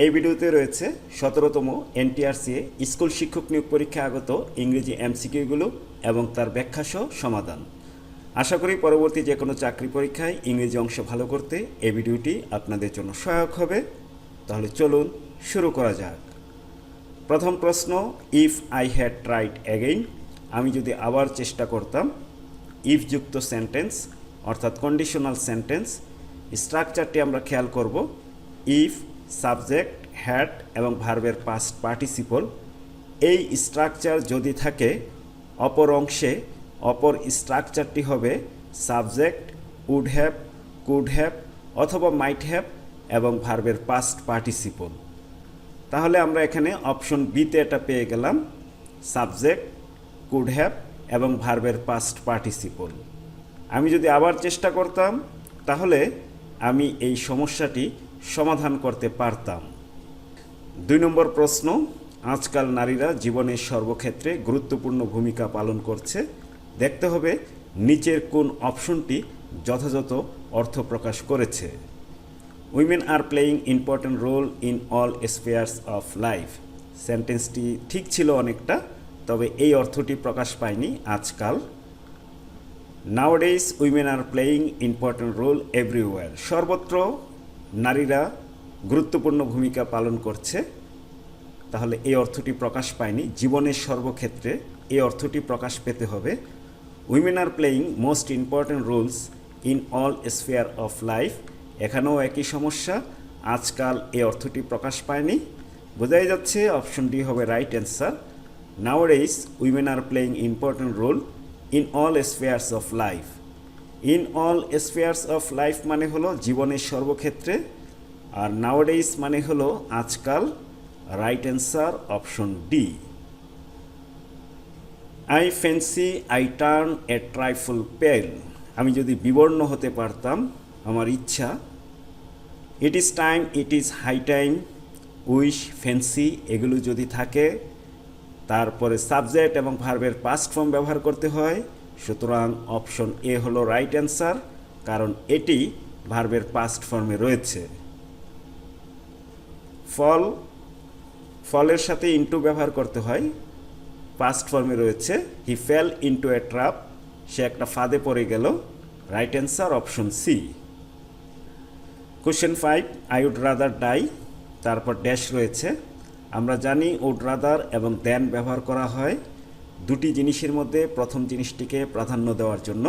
এই ভিডিওতে রয়েছে সতেরোতম এনটিআরসিএ স্কুল শিক্ষক নিয়োগ পরীক্ষায় আগত ইংরেজি এমসিকিউগুলো এবং তার ব্যাখ্যাসহ সমাধান। আশা করি পরবর্তী যে কোনো চাকরি পরীক্ষায় ইংরেজি অংশ ভালো করতে এই ভিডিওটি আপনাদের জন্য সহায়ক হবে। তাহলে চলুন শুরু করা যাক। প্রথম প্রশ্ন if I had tried again আমি যদি আবার চেষ্টা করতাম? ইফ যুক্ত সেন্টেন্স অর্থাৎ কন্ডিশনাল সেন্টেন্স স্ট্রাকচারটি আমরা খেয়াল করব। ইফ সাবজেক্ট হ্যাড এবং ভার্বের পাস্ট পার্টিসিপল এই স্ট্রাকচার যদি থাকে, অপর অংশে অপর স্ট্রাকচারটি হবে subject would have could have অথবা মাইট হ্যাভ এবং ভার্বের পাস্ট পার্টিসিপল তাহলে আমরা এখানে অপশন বিতে এটা পেয়ে গেলাম, সাবজেক্ট কুড হ্যাভ এবং ভার্বের পাস্ট পার্টিসিপল আমি যদি আবার চেষ্টা করতাম, তাহলে আমি এই সমস্যাটি সমাধান করতে পারতাম। দুই নম্বর প্রশ্ন, আজকাল নারীরা জীবনের সর্বক্ষেত্রে গুরুত্বপূর্ণ ভূমিকা পালন করছে। দেখতে হবে নিচের কোন অপশনটি যথাযথ অর্থ প্রকাশ করেছে। Women are playing important role in all spheres of life সেন্টেন্সটি ঠিক ছিল অনেকটা, তবে এই অর্থটি প্রকাশ পায়নি আজকাল। Nowadays women are playing important role everywhere সর্বত্র নারীরা গুরুত্বপূর্ণ ভূমিকা পালন করছে। তাহলে এই অর্থটি প্রকাশ পায়নি। জীবনের সর্বক্ষেত্রে এই অর্থটি প্রকাশ পেতে হবে। Women are playing most important roles in all sphere of life এখানেও একই সমস্যা। আজকাল এই অর্থটি প্রকাশ পায়নি। বোঝাই যাচ্ছে অপশন ডি হবে right answer nowadays women are playing important role in all spheres of life in all spheres of life মানে হলো জীবনের সর্বক্ষেত্রে, আর নাওডেইস মানে হলো আজকাল, right answer option D. I fancy I turn a trifle pale আমি যদি বিবর্ণ হতে পারতাম, আমার ইচ্ছা, it is time, it is high time, wish fancy এগুলো যদি থাকে, তারপরে সাবজেক্ট এবং ভার্বের পাস্ট ফর্ম ব্যবহার করতে হয় সুতরাং অপশন এ হলো রাইট অ্যান্সার কারণ এটি ভার্বের পাস্ট ফর্মে রয়েছে। ফল, ফলের সাথে ইনটু ব্যবহার করতে হয়। পাস্ট ফর্মে রয়েছে he fell into a trap সে একটা ফাঁদে পড়ে গেল। Right answer option C question five I would rather die তারপর ড্যাশ রয়েছে। আমরা জানি উড রাদার এবং দেন ব্যবহার করা হয়। দুটি জিনিসের মধ্যে প্রথম জিনিসটিকে প্রাধান্য দেওয়ার জন্য,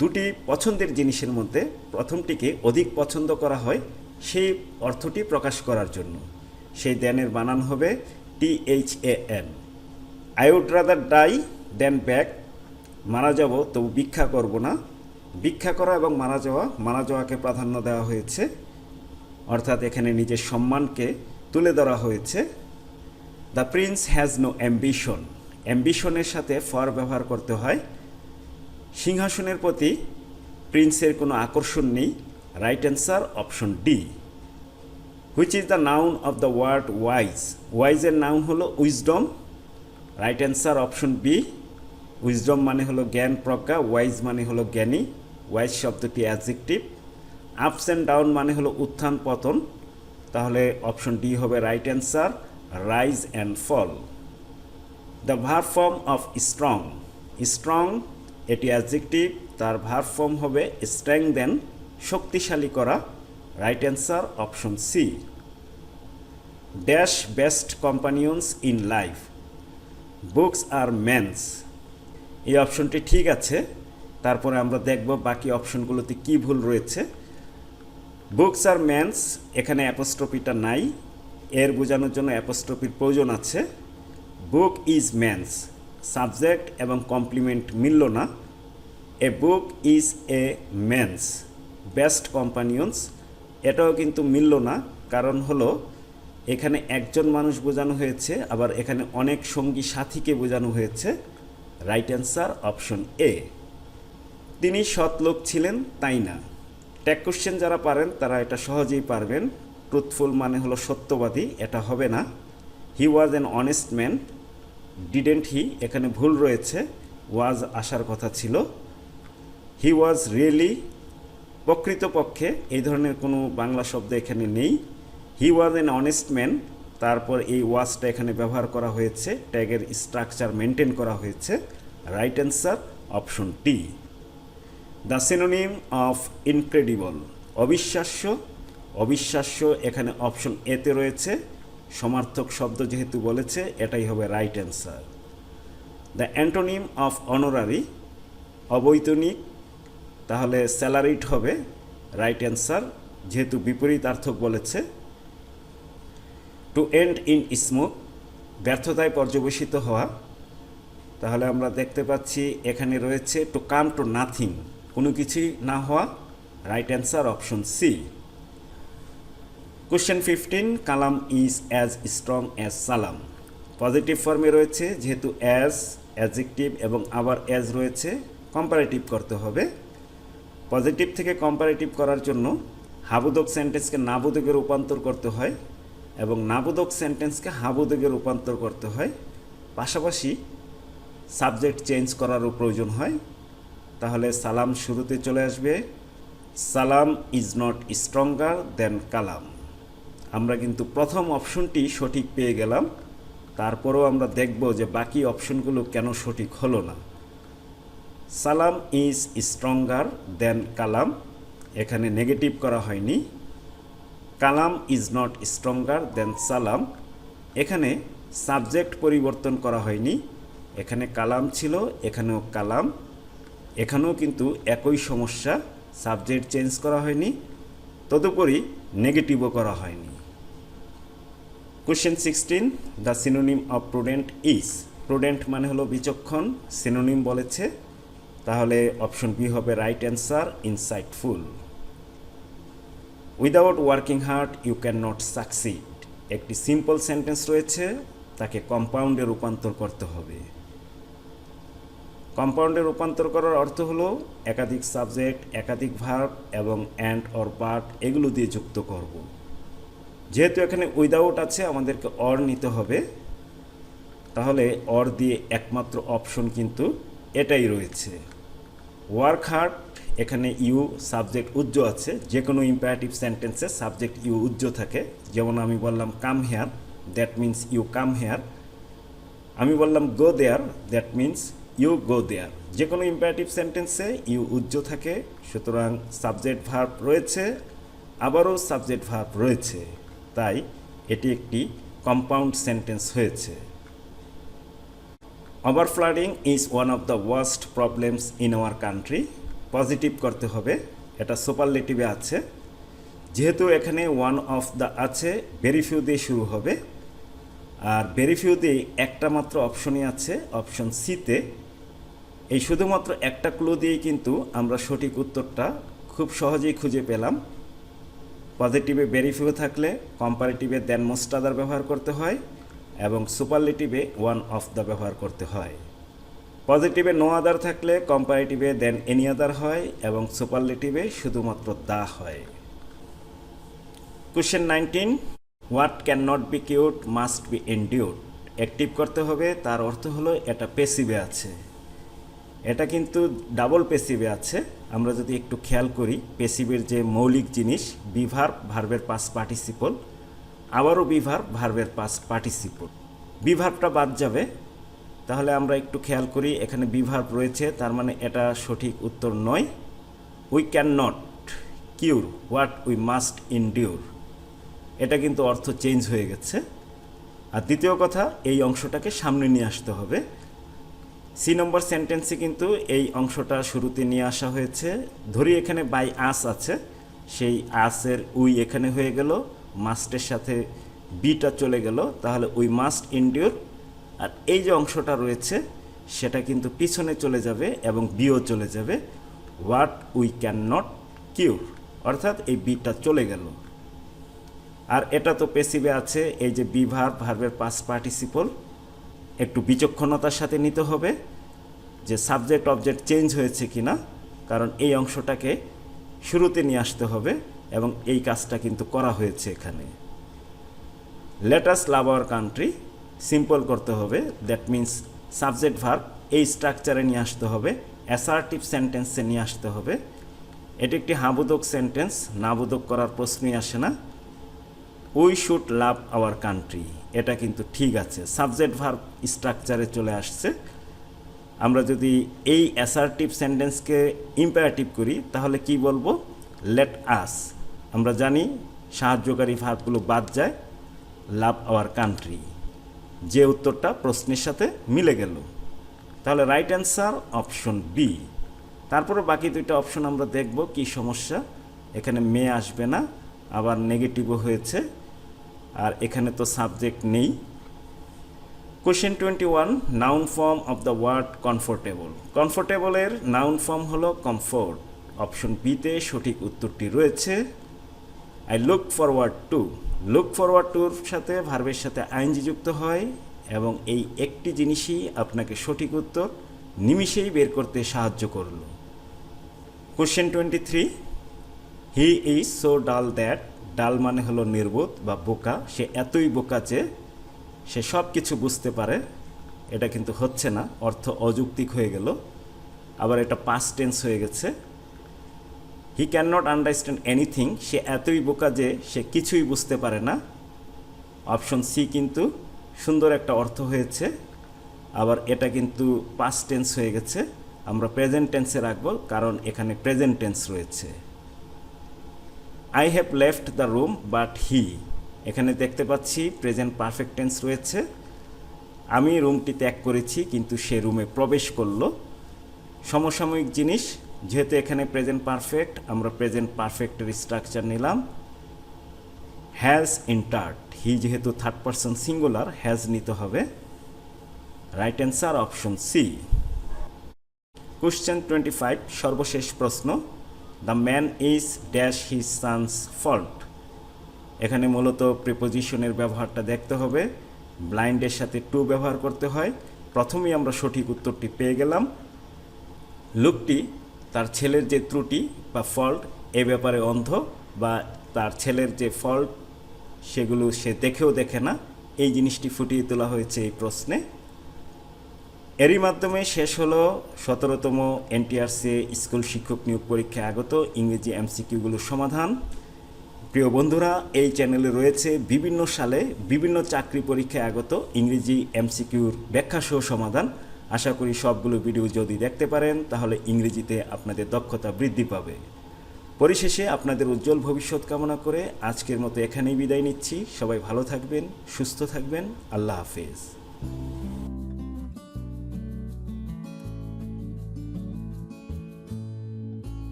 দুটি পছন্দের জিনিসের মধ্যে প্রথমটিকে অধিক পছন্দ করা হয় সেই অর্থটি প্রকাশ করার জন্য। সেই দেনের বানান হবে T H A N. I would rather die than back মারা যাব, তবু ভিক্ষা করব না। ভিক্ষা করা এবং মারা যাওয়া, মারা যাওয়াকে প্রাধান্য দেওয়া হয়েছে। অর্থাৎ এখানে নিজের সম্মানকে তুলে ধরা হয়েছে। The prince has no ambition অ্যাম্বিশনের সাথে ফর ব্যবহার করতে হয়। সিংহাসনের প্রতি প্রিন্সের কোনো আকর্ষণ নেই। Right answer option D which is the noun of the word wise ওয়াইজের noun হলো wisdom right answer option B wisdom মানে হলো জ্ঞান প্রজ্ঞা। ওয়াইজ মানে হলো জ্ঞানী। ওয়াইজ শব্দটি অ্যাডজেক্টিভ আপস অ্যান্ড ডাউন মানে হলো উত্থান পতন। তাহলে অপশন ডি হবে right answer rise and fall the verb form of strong strong এটি অ্যাডজেক্টিভ তার ভার ফর্ম হবে স্ট্রেং দেন শক্তিশালী করা। Right answer option C dash best companions in life books are man's এই অপশনটি ঠিক আছে। তারপরে আমরা দেখব বাকি অপশনগুলোতে কি ভুল রয়েছে। বুকস আর ম্যানস এখানে অ্যাপোস্ট্রপিটা নাই। এর বোঝানোর জন্য অ্যাপোস্ট্রপির প্রয়োজন আছে। বুক ইজ ম্যানস সাবজেক্ট এবং কমপ্লিমেন্ট মিলল না। A book is a man's best companions এটাও কিন্তু মিলল না। কারণ হলো, এখানে একজন মানুষ বোঝানো হয়েছে, আবার এখানে অনেক সঙ্গী সাথীকে বোঝানো হয়েছে। রাইট অ্যান্সার অপশন এ তিনি সৎ লোক ছিলেন, তাই না? ট্যাগ কোশ্চেন যারা পারেন, তারা এটা সহজেই পারবেন। ট্রুথফুল মানে হলো সত্যবাদী, এটা হবে না। He was an honest man didn't he এখানে ভুল রয়েছে। ওয়াজ আসার কথা ছিল। হি ওয়াজ রিয়েলি প্রকৃতপক্ষে এই ধরনের কোনো বাংলা শব্দ এখানে নেই। He was an honest man তারপর এই ওয়াজটা এখানে ব্যবহার করা হয়েছে। ট্যাগের স্ট্রাকচার মেনটেন করা হয়েছে। রাইট অ্যান্সার অপশন টি দ্য সিনোনিম অফ ইনক্রেডিবল অবিশ্বাস্য। অবিশ্বাস্য এখানে অপশন এতে রয়েছে। সমার্থক শব্দ যেহেতু বলেছে, এটাই হবে right answer the antonym of honorary অবৈতনিক, তাহলে স্যালারিড হবে রাইট অ্যান্সার যেহেতু বিপরীতার্থক বলেছে। টু এন্ড ইন স্মোক ব্যর্থতায় পর্যবেসিত হওয়া। তাহলে আমরা দেখতে পাচ্ছি এখানে রয়েছে টু কাম টু নাথিং কোনো কিছুই না হওয়া right answer option C question fifteen Kalam is as strong as Salam positive ফর্মে রয়েছে, যেহেতু অ্যাজ অ্যাজেক্টিভ এবং আবার অ্যাজ রয়েছে কম্পারেটিভ করতে হবে। পজিটিভ থেকে কম্পারেটিভ করার জন্য হাবুদক সেন্টেন্সকে নাবোধকে রূপান্তর করতে হয় এবং নাবোধক সেন্টেন্সকে হাবুদকে রূপান্তর করতে হয়। পাশাপাশি সাবজেক্ট চেঞ্জ করারও প্রয়োজন হয়। তাহলে সালাম শুরুতে চলে আসবে। Salam is not stronger than kalam আমরা কিন্তু প্রথম অপশনটি সঠিক পেয়ে গেলাম। তারপরেও আমরা দেখব যে বাকি অপশনগুলো কেন সঠিক হলো না। সালাম ইজ স্ট্রঙ্গার দেন কালাম। এখানে নেগেটিভ করা হয়নি। Kalam is not stronger than salam. এখানে সাবজেক্ট পরিবর্তন করা হয়নি। এখানে কালাম ছিল, এখানেও কালাম। এখানেও কিন্তু একই সমস্যা, সাবজেক্ট চেঞ্জ করা হয়নি। তদুপরি নেগেটিভও করা হয়নি। Question sixteen the synonym of prudent is prudent মানে হলো বিচক্ষণ সিনোনিম বলেছে, তাহলে অপশন বি হবে right answer insightful without working hard you can not succeed একটি সিম্পল সেন্টেন্স রয়েছে, তাকে কম্পাউন্ডে রূপান্তর করতে হবে। কম্পাউন্ডে রূপান্তর করার অর্থ হলো, একাধিক সাবজেক্ট একাধিক ভার্ব এবং অ্যান্ড অর বাট এগুলো দিয়ে যুক্ত করব। যেহেতু এখানে উইদাউট আছে, আমাদেরকে অর নিতে হবে। তাহলে অর দিয়ে একমাত্র অপশন কিন্তু এটাই রয়েছে। ওয়ার্ক হার্ড এখানে ইউ সাবজেক্ট উজ্জ আছে। যে কোনো ইম্পারেটিভ সেন্টেন্সে সাবজেক্ট ইউ উজ্জ থাকে। যেমন আমি বললাম come here that means you come here আমি বললাম go there that means you go there যে কোনো ইম্পারেটিভ সেন্টেন্সে ইউ উজ্জ থাকে। সুতরাং সাবজেক্ট ভার্ব রয়েছে, আবারও সাবজেক্ট ভার্ব রয়েছে। তাই এটি একটি কম্পাউন্ড সেন্টেন্স হয়েছে। Over flooding is one of the worst problems in our country positive করতে হবে, এটা সুপারলেটিভে আছে। যেহেতু এখানে ওয়ান অফ দ্য আছে ভেরি ফিউ দিয়ে শুরু হবে। আর ভেরি ফিউ দিয়ে একটা মাত্র অপশনই আছে অপশন সিতে এই শুধুমাত্র একটা ক্লু দিয়েই কিন্তু আমরা সঠিক উত্তরটা খুব সহজেই খুঁজে পেলাম। পজিটিভে ভেরি ফিউ থাকলে কম্পারেটিভে দেন মোস্ট আদার ব্যবহার করতে হয় এবং সুপারলেটিভে ওয়ান অফ দ্য ব্যবহার করতে হয়। পজিটিভে নো আদার থাকলে কম্পারেটিভে দেন এনি আদার হয় এবং সুপারলেটিভে শুধুমাত্র দা হয়। Question nineteen what can not be cured must be endured active করতে হবে, তার অর্থ হলো এটা পেসিভে আছে। এটা কিন্তু ডাবল পেসিভে আছে। আমরা যদি একটু খেয়াল করি পেসিভের যে মৌলিক জিনিস, বিভার ভার্বের পাস পার্টিসিপল আবারও বিভার ভার্বের পাস পার্টিসিপল বিভারটা বাদ যাবে। তাহলে আমরা একটু খেয়াল করি, এখানে বিভার্ব রয়েছে, তার মানে এটা সঠিক উত্তর নয়। We can not cure what we must endure এটা কিন্তু অর্থ চেঞ্জ হয়ে গেছে। আর দ্বিতীয় কথা, এই অংশটাকে সামনে নিয়ে আসতে হবে। সি নম্বর সেন্টেন্সে কিন্তু এই অংশটা শুরুতে নিয়ে আসা হয়েছে। ধরি এখানে বাই আস আছে, সেই আসের উই এখানে হয়ে গেল মাস্টের সাথে বিটা চলে গেল, তাহলে উই মাস্ট ইনডিউর আর এই যে অংশটা রয়েছে, সেটা কিন্তু পিছনে চলে যাবে এবং বিও চলে যাবে। What we can not cure অর্থাৎ এই বিটা চলে গেল। আর এটা তো পেসিভে আছে, এই যে বি বিভার ভার্বের পাস পার্টিসিপল একটু বিচক্ষণতার সাথে নিতে হবে যে সাবজেক্ট অবজেক্ট চেঞ্জ হয়েছে কি না কারণ এই অংশটাকে শুরুতে নিয়ে আসতে হবে এবং এই কাজটা কিন্তু করা হয়েছে এখানে। Let's love our country simple করতে হবে দ্যাট মিন্স সাবজেক্ট ভার্ব এই স্ট্রাকচারে নিয়ে আসতে হবে অ্যাসার্টিভ সেন্টেন্সে নিয়ে আসতে হবে। এটি একটি হাবোধক সেন্টেন্স নাবোধক করার প্রশ্নই আসে না। We should love our country এটা কিন্তু ঠিক আছে। সাবজেক্ট ভার্ব স্ট্রাকচারে চলে আসছে। আমরা যদি এই অ্যাসার্টিভ সেন্টেন্সকে ইম্পারেটিভ করি, তাহলে কি বলব? লেট আস আমরা জানি সাহায্যকারী ভার্বগুলো বাদ যায়। লাভ আওয়ার কান্ট্রি যে উত্তরটা প্রশ্নের সাথে মিলে গেল। তাহলে রাইট অ্যান্সার অপশন বি তারপরে বাকি দুইটা অপশন আমরা দেখব কি সমস্যা। এখানে মে আসবে না, আবার নেগেটিভও হয়েছে। আর এখানে তো সাবজেক্ট নেই। Question twenty one noun form of the word comfortable কমফোর্টেবলের noun form হলো কমফোর্ট অপশন বিতে সঠিক উত্তরটি রয়েছে। I look forward to look forward টুর সাথে ভার্বের সাথে আইনজি যুক্ত হয় এবং এই একটি জিনিসই আপনাকে সঠিক উত্তর নিমিষেই বের করতে সাহায্য করল। Question twenty three he is so dull that dull মানে হলো নির্বোধ বা বোকা। সে এতই বোকা যে সে সব কিছু বুঝতে পারে। এটা কিন্তু হচ্ছে না, অর্থ অযৌক্তিক হয়ে গেল। আবার এটা পাস্ট টেন্স হয়ে গেছে। He can not understand anything সে এতই বোকা যে সে কিছুই বুঝতে পারে না। অপশন সি কিন্তু সুন্দর একটা অর্থ হয়েছে। আবার এটা কিন্তু পাস্ট টেন্স হয়ে গেছে। আমরা প্রেজেন্ট টেন্সে রাখব, কারণ এখানে প্রেজেন্ট টেন্স রয়েছে। I have left the room but he এখানে দেখতে পাচ্ছি প্রেজেন্ট পারফেক্ট টেন্স রয়েছে। আমি রুমটি ত্যাগ করেছি, কিন্তু সে রুমে প্রবেশ করল। সমসাময়িক জিনিস, যেহেতু এখানে প্রেজেন্ট পারফেক্ট আমরা প্রেজেন্ট পারফেক্টের স্ট্রাকচার নিলাম। হ্যাজ ইন্টার্ট হি যেহেতু থার্ড পারসন সিঙ্গুলার হ্যাজ নিতে হবে। Right answer option C question twenty five সর্বশেষ প্রশ্ন। The man is dash his son's fault এখানে মূলত প্রিপোজিশনের ব্যবহারটা দেখতে হবে। ব্লাইন্ডের সাথে টু ব্যবহার করতে হয়। প্রথমেই আমরা সঠিক উত্তরটি পেয়ে গেলাম। লোকটি তার ছেলের যে ত্রুটি বা ফল্ট এ ব্যাপারে অন্ধ বা তার ছেলের যে ফল্ট সেগুলো সে দেখেও দেখে না। এই জিনিসটি ফুটিয়ে তোলা হয়েছে এই প্রশ্নে। এরই মাধ্যমে শেষ হলো সতেরোতম এনটিআরসি স্কুল শিক্ষক নিয়োগ পরীক্ষায় আগত ইংরেজি এমসিকিউগুলোর সমাধান। প্রিয় বন্ধুরা, এই চ্যানেলে রয়েছে বিভিন্ন সালে বিভিন্ন চাকরি পরীক্ষায় আগত ইংরেজি এমসিকিউর ব্যাখ্যাসহ সমাধান। আশা করি সবগুলো ভিডিও যদি দেখতে পারেন, তাহলে ইংরেজিতে আপনাদের দক্ষতা বৃদ্ধি পাবে। পরিশেষে আপনাদের উজ্জ্বল ভবিষ্যৎ কামনা করে আজকের মতো এখানেই বিদায় নিচ্ছি। সবাই ভালো থাকবেন, সুস্থ থাকবেন। আল্লাহ হাফেজ।